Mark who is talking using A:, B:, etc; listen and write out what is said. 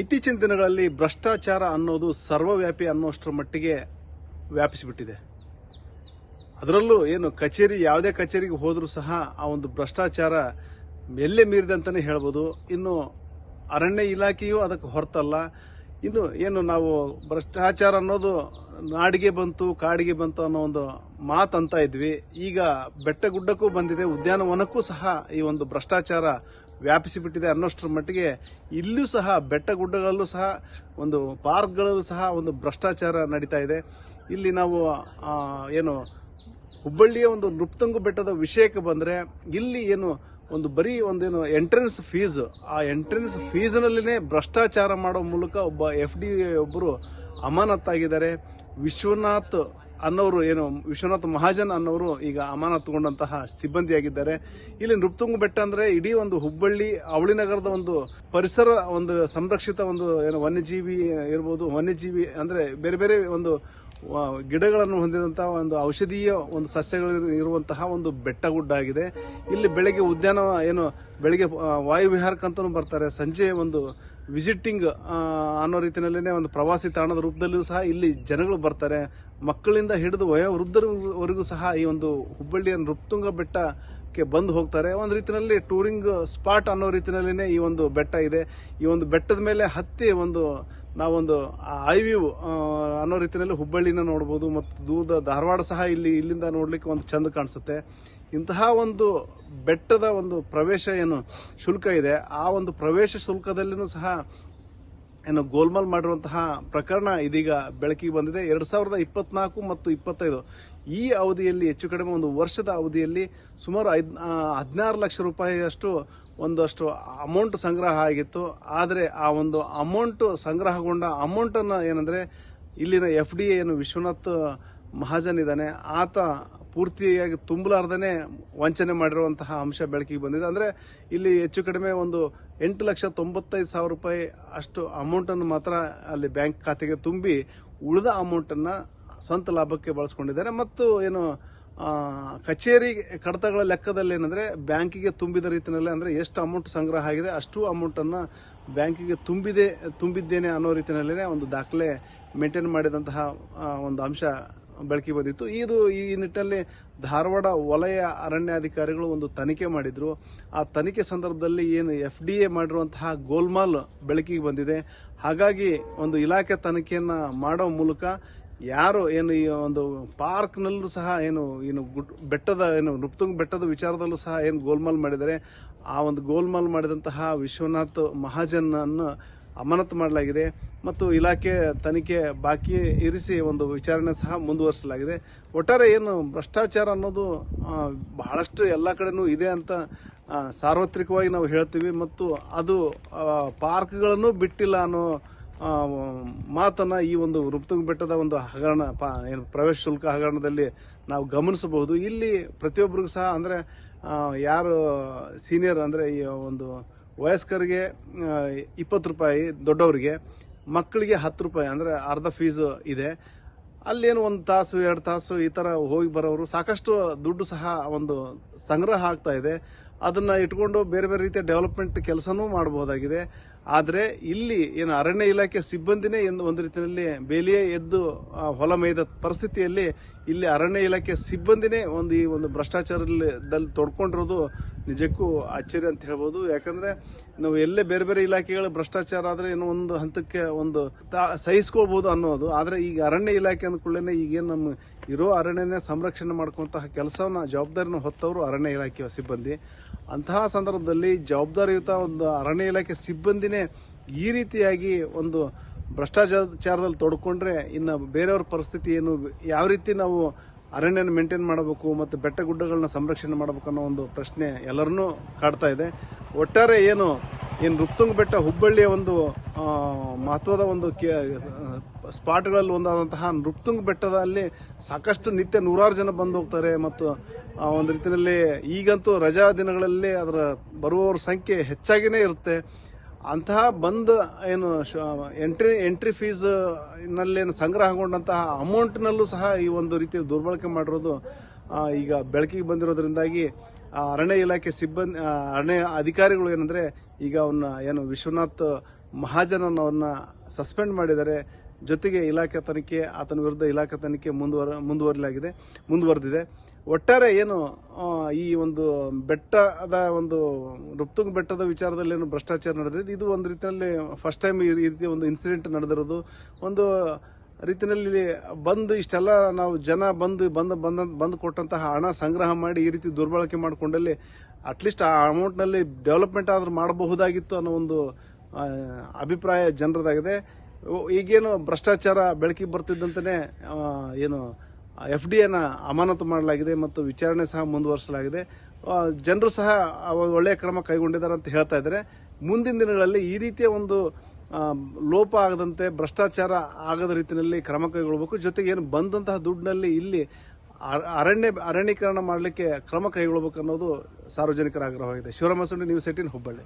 A: ಇತ್ತೀಚಿನ ದಿನಗಳಲ್ಲಿ ಭ್ರಷ್ಟಾಚಾರ ಅನ್ನೋದು ಸರ್ವವ್ಯಾಪಿ ಅನ್ನೋಷ್ಟರ ಮಟ್ಟಿಗೆ ವ್ಯಾಪಿಸಿಬಿಟ್ಟಿದೆ. ಅದರಲ್ಲೂ ಏನು ಕಚೇರಿ, ಯಾವುದೇ ಕಚೇರಿಗೆ ಹೋದರೂ ಸಹ ಆ ಒಂದು ಭ್ರಷ್ಟಾಚಾರ ಎಲ್ಲೇ ಮೀರಿದೆ ಅಂತಲೇ ಹೇಳ್ಬೋದು. ಇನ್ನು ಅರಣ್ಯ ಇಲಾಖೆಯೂ ಅದಕ್ಕೆ ಹೊರತಲ್ಲ. ಇನ್ನು ಏನು ನಾವು ಭ್ರಷ್ಟಾಚಾರ ಅನ್ನೋದು ನಾಡಿಗೆ ಬಂತು, ಕಾಡಿಗೆ ಬಂತು ಅನ್ನೋ ಒಂದು ಮಾತು ಅಂತ ಇದ್ವಿ. ಈಗ ಬೆಟ್ಟ ಗುಡ್ಡಕ್ಕೂ ಬಂದಿದೆ, ಉದ್ಯಾನವನಕ್ಕೂ ಸಹ ಈ ಒಂದು ಭ್ರಷ್ಟಾಚಾರ ವ್ಯಾಪಿಸಿಬಿಟ್ಟಿದೆ ಅನ್ನೋಷ್ಟರ ಮಟ್ಟಿಗೆ ಇಲ್ಲೂ ಸಹ ಬೆಟ್ಟ ಗುಡ್ಡಗಳಲ್ಲೂ ಸಹ ಒಂದು ಪಾರ್ಕ್ಗಳಲ್ಲೂ ಸಹ ಒಂದು ಭ್ರಷ್ಟಾಚಾರ ನಡೀತಾ ಇದೆ. ಇಲ್ಲಿ ನಾವು ಏನು ಹುಬ್ಬಳ್ಳಿಯ ಒಂದು ನೃಪ್ತಂಗು ಬೆಟ್ಟದ ವಿಷಯಕ್ಕೆ ಬಂದರೆ ಇಲ್ಲಿ ಏನು ಒಂದು ಬರೀ ಒಂದೇನು ಎಂಟ್ರೆನ್ಸ್ ಫೀಸ್, ಆ ಎಂಟ್ರೆನ್ಸ್ ಫೀಸ್ನಲ್ಲಿನೇ ಭ್ರಷ್ಟಾಚಾರ ಮಾಡೋ ಮೂಲಕ ಒಬ್ಬ ಎಫ್ ಡಿ ಒಬ್ಬರು ಅಮಾನತ್ತಾಗಿದ್ದಾರೆ. ವಿಶ್ವನಾಥ್ ಅನ್ನೋರು ಏನು, ವಿಶ್ವನಾಥ್ ಮಹಾಜನ್ ಅನ್ನೋರು ಈಗ ಅಮಾನತುಗೊಂಡಂತಹ ಸಿಬ್ಬಂದಿಯಾಗಿದ್ದಾರೆ. ಇಲ್ಲಿ ನೃಪ್ತುಂಗು ಬೆಟ್ಟ ಅಂದ್ರೆ ಇಡೀ ಒಂದು ಹುಬ್ಬಳ್ಳಿ, ಅವಳಿ ನಗರದ ಒಂದು ಪರಿಸರ, ಒಂದು ಸಂರಕ್ಷಿತ ಒಂದು ಏನು ವನ್ಯಜೀವಿ ಇರ್ಬೋದು, ವನ್ಯಜೀವಿ ಅಂದ್ರೆ ಬೇರೆ ಬೇರೆ ಒಂದು ಗಿಡಗಳನ್ನು ಹೊಂದಿದಂತಹ ಒಂದು ಔಷಧೀಯ ಒಂದು ಸಸ್ಯಗಳು ಇರುವಂತಹ ಒಂದು ಬೆಟ್ಟ ಗುಡ್ಡ ಆಗಿದೆ ಇಲ್ಲಿ ಬೆಳಗ್ಗೆ ಉದ್ಯಾನ ಏನು ಬೆಳಗ್ಗೆ ಆ, ವಾಯು ವಿಹಾರಕ್ಕಂತನೂ ಬರ್ತಾರೆ. ಸಂಜೆ ಒಂದು ವಿಸಿಟಿಂಗ್ ಅನ್ನೋ ರೀತಿಯಲ್ಲೇ ಒಂದು ಪ್ರವಾಸಿ ತಾಣದ ರೂಪದಲ್ಲಿಯೂ ಸಹ ಇಲ್ಲಿ ಜನಗಳು ಬರ್ತಾರೆ. ಮಕ್ಕಳಿಂದ ಹಿಡಿದು ವಯೋವೃದ್ಧರವರೆಗೂ ಸಹ ಈ ಒಂದು ಹುಬ್ಬಳ್ಳಿಯ ನೃಪ್ತುಂಗ ಬೆಟ್ಟಕ್ಕೆ ಬಂದು ಹೋಗ್ತಾರೆ. ಒಂದು ರೀತಿಯಲ್ಲಿ ಟೂರಿಂಗ್ ಸ್ಪಾಟ್ ಅನ್ನೋ ರೀತಿಯಲ್ಲೇ ಈ ಒಂದು ಬೆಟ್ಟ ಇದೆ. ಈ ಒಂದು ಬೆಟ್ಟದ ಮೇಲೆ ಹತ್ತಿ ಒಂದು ನಾವೊಂದು ಐ ವ್ಯೂ ಅನ್ನೋ ರೀತಿಯಲ್ಲಿ ಹುಬ್ಬಳ್ಳಿನ ನೋಡ್ಬೋದು ಮತ್ತು ದೂರದ ಧಾರವಾಡ ಸಹ ಇಲ್ಲಿ, ಇಲ್ಲಿಂದ ನೋಡ್ಲಿಕ್ಕೆ ಒಂದು ಚಂದ ಕಾಣಿಸುತ್ತೆ. ಇಂತಹ ಒಂದು ಬೆಟ್ಟದ ಒಂದು ಪ್ರವೇಶ ಏನು ಶುಲ್ಕ ಇದೆ. ಆ ಒಂದು ಪ್ರವೇಶ ಶುಲ್ಕದಲ್ಲಿನೂ ಸಹ ಏನು ಗೋಲ್ಮಾಲ್ ಮಾಡಿರುವಂತಹ ಪ್ರಕರಣ ಇದೀಗ ಬೆಳಕಿಗೆ ಬಂದಿದೆ. ಎರಡ್ ಸಾವಿರದ ಇಪ್ಪತ್ನಾಲ್ಕು ಮತ್ತು ಇಪ್ಪತ್ತೈದು. ಈ ಅವಧಿಯಲ್ಲಿ, ಹೆಚ್ಚು ಕಡಿಮೆ ಒಂದು ವರ್ಷದ ಅವಧಿಯಲ್ಲಿ ಸುಮಾರು ಐದ್ ಹದಿನಾರು ಲಕ್ಷ ರೂಪಾಯಿಯಷ್ಟು ಒಂದಷ್ಟು ಅಮೌಂಟ್ ಸಂಗ್ರಹ ಆಗಿತ್ತು. ಆದರೆ ಆ ಒಂದು ಅಮೌಂಟ್ ಸಂಗ್ರಹಗೊಂಡ ಅಮೌಂಟನ್ನು ಏನಂದರೆ, ಇಲ್ಲಿನ ಎಫ್ ಡಿ ಏನು ವಿಶ್ವನಾಥ್ ಮಹಾಜನ್ ಇದ್ದಾನೆ, ಆತ ಪೂರ್ತಿಯಾಗಿ ತುಂಬಲಾರ್ದೇ ವಂಚನೆ ಮಾಡಿರುವಂತಹ ಅಂಶ ಬೆಳಕಿಗೆ ಬಂದಿದೆ. ಅಂದರೆ ಇಲ್ಲಿ ಹೆಚ್ಚು ಕಡಿಮೆ ಒಂದು ಎಂಟು ಲಕ್ಷ ತೊಂಬತ್ತೈದು ಸಾವಿರ ರೂಪಾಯಿ ಅಷ್ಟು ಅಮೌಂಟನ್ನು ಮಾತ್ರ ಅಲ್ಲಿ ಬ್ಯಾಂಕ್ ಖಾತೆಗೆ ತುಂಬಿ ಉಳಿದ ಅಮೌಂಟನ್ನು ಸ್ವಂತ ಲಾಭಕ್ಕೆ ಬಳಸ್ಕೊಂಡಿದ್ದಾರೆ. ಮತ್ತು ಏನು ಕಚೇರಿ ಕಡತಗಳ ಲೆಕ್ಕದಲ್ಲಿ ಏನಂದರೆ ಬ್ಯಾಂಕಿಗೆ ತುಂಬಿದ ರೀತಿಯಲ್ಲಿ ಅಂದರೆ ಎಷ್ಟು ಅಮೌಂಟ್ ಸಂಗ್ರಹ ಆಗಿದೆ, ಅಷ್ಟು ಅಮೌಂಟನ್ನು ಬ್ಯಾಂಕಿಗೆ ತುಂಬಿದೆ, ತುಂಬಿದ್ದೇನೆ ಅನ್ನೋ ರೀತಿಯಲ್ಲೇ ಒಂದು ದಾಖಲೆ ಮೇಂಟೈನ್ ಮಾಡಿದಂತಹ ಒಂದು ಅಂಶ ಬೆಳಕಿಗೆ ಬಂದಿತ್ತು. ಇದು ಈ ನಿಟ್ಟಿನಲ್ಲಿ ಧಾರವಾಡ ವಲಯ ಅರಣ್ಯಾಧಿಕಾರಿಗಳು ಒಂದು ತನಿಖೆ ಮಾಡಿದ್ರು. ಆ ತನಿಖೆ ಸಂದರ್ಭದಲ್ಲಿ ಏನು ಎಫ್ ಡಿ ಎ ಮಾಡಿರುವಂತಹ ಗೋಲ್ಮಾಲ್ ಬೆಳಕಿಗೆ ಬಂದಿದೆ. ಹಾಗಾಗಿ ಒಂದು ಇಲಾಖೆ ತನಿಖೆಯನ್ನು ಮಾಡೋ ಮೂಲಕ ಯಾರು ಏನು ಈ ಒಂದು ಪಾರ್ಕ್ನಲ್ಲೂ ಸಹ ಏನು ಏನು ಬೆಟ್ಟದ ಏನು ನೃಪ್ತುಂಗ್ ಬೆಟ್ಟದ ವಿಚಾರದಲ್ಲೂ ಸಹ ಏನು ಗೋಲ್ಮಾಲ್ ಮಾಡಿದ್ದಾರೆ ಆ ಒಂದು ಗೋಲ್ಮಾಲ್ ಮಾಡಿದಂತಹ ವಿಶ್ವನಾಥ್ ಮಹಾಜನ್ ಅನ್ನು ಅಮಾನತು ಮಾಡಲಾಗಿದೆ ಮತ್ತು ಇಲಾಖೆ ತನಿಖೆ ಬಾಕಿ ಇರಿಸಿ ಒಂದು ವಿಚಾರಣೆ ಸಹ ಮುಂದುವರಿಸಲಾಗಿದೆ. ಒಟ್ಟಾರೆ ಏನು ಭ್ರಷ್ಟಾಚಾರ ಅನ್ನೋದು ಬಹಳಷ್ಟು ಎಲ್ಲ ಕಡೆನೂ ಇದೆ ಅಂತ ಸಾರ್ವತ್ರಿಕವಾಗಿ ನಾವು ಹೇಳ್ತೀವಿ ಮತ್ತು ಅದು ಪಾರ್ಕ್ಗಳನ್ನು ಬಿಟ್ಟಿಲ್ಲ ಅನ್ನೋ ಮಾತನ್ನ ಈ ಒಂದು ರುಪ್ತುಂಗ್ ಬೆಟ್ಟದ ಒಂದು ಹಗರಣ ಏನು ಪ್ರವೇಶ ಶುಲ್ಕ ಹಗರಣದಲ್ಲಿ ನಾವು ಗಮನಿಸಬಹುದು. ಇಲ್ಲಿ ಪ್ರತಿಯೊಬ್ಬರಿಗೂ ಸಹ ಅಂದ್ರೆ ಯಾರು ಸೀನಿಯರ್ ಅಂದ್ರೆ ಈ ಒಂದು ವಯಸ್ಕರಿಗೆ ಇಪ್ಪತ್ತು ರೂಪಾಯಿ, ದೊಡ್ಡವರಿಗೆ, ಮಕ್ಕಳಿಗೆ ಹತ್ತು ರೂಪಾಯಿ ಅಂದ್ರೆ ಅರ್ಧ ಫೀಸ್ ಇದೆ. ಅಲ್ಲೇನು ಒಂದು ತಾಸು, ಎರಡು ತಾಸು ಈ ತರ ಹೋಗಿ ಬರೋರು ಸಾಕಷ್ಟು ದುಡ್ಡು ಸಹ ಒಂದು ಸಂಗ್ರಹ ಆಗ್ತಾ ಇದೆ. ಅದನ್ನ ಇಟ್ಕೊಂಡು ಬೇರೆ ಬೇರೆ ರೀತಿಯ ಡೆವಲಪ್ಮೆಂಟ್ ಕೆಲಸನೂ ಮಾಡಬಹುದಾಗಿದೆ. ಆದರೆ ಇಲ್ಲಿ ಏನು ಅರಣ್ಯ ಇಲಾಖೆ ಸಿಬ್ಬಂದಿನೇ ಎಂದು ಒಂದು ರೀತಿಯಲ್ಲಿ ಬೇಲಿಯೇ ಎದ್ದು ಹೊಲ ಮೇಯ್ದ ಪರಿಸ್ಥಿತಿಯಲ್ಲಿ ಇಲ್ಲಿ ಅರಣ್ಯ ಇಲಾಖೆ ಸಿಬ್ಬಂದಿನೇ ಒಂದು ಈ ಒಂದು ಭ್ರಷ್ಟಾಚಾರದಲ್ಲಿ ತೊಡ್ಕೊಂಡಿರೋದು ನಿಜಕ್ಕೂ ಆಶ್ಚರ್ಯ ಅಂತ ಹೇಳ್ಬೋದು. ಯಾಕಂದರೆ ನಾವು ಎಲ್ಲೇ ಬೇರೆ ಬೇರೆ ಇಲಾಖೆಗಳು ಭ್ರಷ್ಟಾಚಾರ ಆದರೆ ಏನೋ ಒಂದು ಹಂತಕ್ಕೆ ಒಂದು ಸಹಿಸ್ಕೊಳ್ಬಹುದು ಅನ್ನೋದು. ಆದರೆ ಈಗ ಅರಣ್ಯ ಇಲಾಖೆ ಅಂದ ಕೂಡಲೇ ಈಗೇನು ನಮ್ಮ ಇರೋ ಅರಣ್ಯನೇ ಸಂರಕ್ಷಣೆ ಮಾಡ್ಕೊಂತಹ ಕೆಲಸವನ್ನು ಜವಾಬ್ದಾರಿನ ಹೊತ್ತವರು ಅರಣ್ಯ ಇಲಾಖೆಯ ಸಿಬ್ಬಂದಿ. ಅಂತಹ ಸಂದರ್ಭದಲ್ಲಿ ಜವಾಬ್ದಾರಿಯುತ ಒಂದು ಅರಣ್ಯ ಇಲಾಖೆ ಸಿಬ್ಬಂದಿನೇ ಈ ರೀತಿಯಾಗಿ ಒಂದು ಭ್ರಷ್ಟಾಚಾರದಲ್ಲಿ ತೊಡ್ಕೊಂಡ್ರೆ ಇನ್ನು ಬೇರೆಯವ್ರ ಪರಿಸ್ಥಿತಿ ಏನು? ಯಾವ ರೀತಿ ನಾವು ಅರಣ್ಯನ ಮೇಂಟೈನ್ ಮಾಡಬೇಕು ಮತ್ತು ಬೆಟ್ಟ ಗುಡ್ಡಗಳನ್ನ ಸಂರಕ್ಷಣೆ ಮಾಡಬೇಕು ಅನ್ನೋ ಒಂದು ಪ್ರಶ್ನೆ ಎಲ್ಲರನ್ನೂ ಕಾಡ್ತಾ ಇದೆ. ಒಟ್ಟಾರೆ ಏನು ಏನು ರುಪ್ತುಂಗ್ ಬೆಟ್ಟ ಹುಬ್ಬಳ್ಳಿಯ ಒಂದು ಮಹತ್ವದ ಒಂದು ಸ್ಪಾಟ್ಗಳಲ್ಲಿ ಒಂದಾದಂತಹ ನೃಪ್ತುಂಗ್ ಬೆಟ್ಟದಲ್ಲಿ ಸಾಕಷ್ಟು ನಿತ್ಯ ನೂರಾರು ಜನ ಬಂದು ಹೋಗ್ತಾರೆ ಮತ್ತು ಒಂದು ರೀತಿಯಲ್ಲಿ ಈಗಂತೂ ರಜಾ ದಿನಗಳಲ್ಲಿ ಅದರ ಬರುವವರ ಸಂಖ್ಯೆ ಹೆಚ್ಚಾಗಿನೇ ಇರುತ್ತೆ. ಅಂತಹ ಬಂದ ಏನು ಎಂಟ್ರಿ ಎಂಟ್ರಿ ಫೀಸ್ ನಲ್ಲೇನು ಸಂಗ್ರಹಗೊಂಡಂತಹ ಅಮೌಂಟ್ನಲ್ಲೂ ಸಹ ಈ ಒಂದು ರೀತಿ ದುರ್ಬಳಕೆ ಮಾಡಿರೋದು ಈಗ ಬೆಳಕಿಗೆ ಬಂದಿರೋದ್ರಿಂದಾಗಿ ಅರಣ್ಯ ಇಲಾಖೆ ಸಿಬ್ಬಂದಿ ಅರಣ್ಯ ಅಧಿಕಾರಿಗಳು ಏನಂದ್ರೆ ಈಗ ಅವನ್ನ ಏನು ವಿಶ್ವನಾಥ್ ಮಹಾಜನನವನ್ನ ಸಸ್ಪೆಂಡ್ ಮಾಡಿದ್ದಾರೆ. ಜೊತೆಗೆ ಇಲಾಖೆ ತನಿಖೆ, ಆತನ ವಿರುದ್ಧ ಇಲಾಖೆ ತನಿಖೆ ಮುಂದುವರ, ಮುಂದುವರಲಾಗಿದೆ, ಮುಂದುವರೆದಿದೆ. ಒಟ್ಟಾರೆ ಏನು ಈ ಒಂದು ಬೆಟ್ಟದ ಒಂದು ರುಪ್ತುಂಗ್ ಬೆಟ್ಟದ ವಿಚಾರದಲ್ಲಿ ಏನು ಭ್ರಷ್ಟಾಚಾರ ನಡೆದಿದೆ. ಇದು ಒಂದು ರೀತಿಯಲ್ಲಿ ಫಸ್ಟ್ ಟೈಮ್ ಈ ರೀತಿ ಒಂದು ಇನ್ಸಿಡೆಂಟ್ ನಡೆದಿರೋದು. ಒಂದು ರೀತಿಯಲ್ಲಿ ಬಂದು ಇಷ್ಟೆಲ್ಲ ನಾವು ಜನ ಬಂದು ಬಂದು, ಬಂದ, ಬಂದು ಕೊಟ್ಟಂತಹ ಹಣ ಸಂಗ್ರಹ ಮಾಡಿ ಈ ರೀತಿ ದುರ್ಬಳಕೆ ಮಾಡಿಕೊಂಡಲ್ಲಿ ಅಟ್ಲೀಸ್ಟ್ ಆ ಅಮೌಂಟ್ನಲ್ಲಿ ಡೆವಲಪ್ಮೆಂಟ್ ಆದರೂ ಮಾಡಬಹುದಾಗಿತ್ತು ಅನ್ನೋ ಒಂದು ಅಭಿಪ್ರಾಯ ಜನರದಾಗಿದೆ. ಈಗೇನು ಭ್ರಷ್ಟಾಚಾರ ಬೆಳಕಿಗೆ ಬರ್ತಿದ್ದಂತೆಯೇ ಏನು, ಎಫ್ ಡಿ ಅನ್ನ ಅಮಾನತು ಮಾಡಲಾಗಿದೆ ಮತ್ತು ವಿಚಾರಣೆ ಸಹ ಮುಂದುವರಿಸಲಾಗಿದೆ. ಜನರು ಸಹ ಒಳ್ಳೆಯ ಕ್ರಮ ಕೈಗೊಂಡಿದ್ದಾರೆ ಅಂತ ಹೇಳ್ತಾ ಇದ್ದಾರೆ. ಮುಂದಿನ ದಿನಗಳಲ್ಲಿ ಈ ರೀತಿಯ ಒಂದು ಲೋಪ ಆಗದಂತೆ, ಭ್ರಷ್ಟಾಚಾರ ಆಗದ ರೀತಿಯಲ್ಲಿ ಕ್ರಮ ಕೈಗೊಳ್ಳಬೇಕು ಜೊತೆಗೆ ಏನು ಬಂದಂತಹ ದುಡ್ಡಿನಲ್ಲಿ ಇಲ್ಲಿ ಅರ- ಅರಣ್ಯ, ಅರಣ್ಯೀಕರಣ ಮಾಡಲಿಕ್ಕೆ ಕ್ರಮ ಕೈಗೊಳ್ಳಬೇಕು ಅನ್ನೋದು ಸಾರ್ವಜನಿಕರ ಆಗ್ರಹವಾಗಿದೆ. Shivarama Sundi news eighteen Hubballi.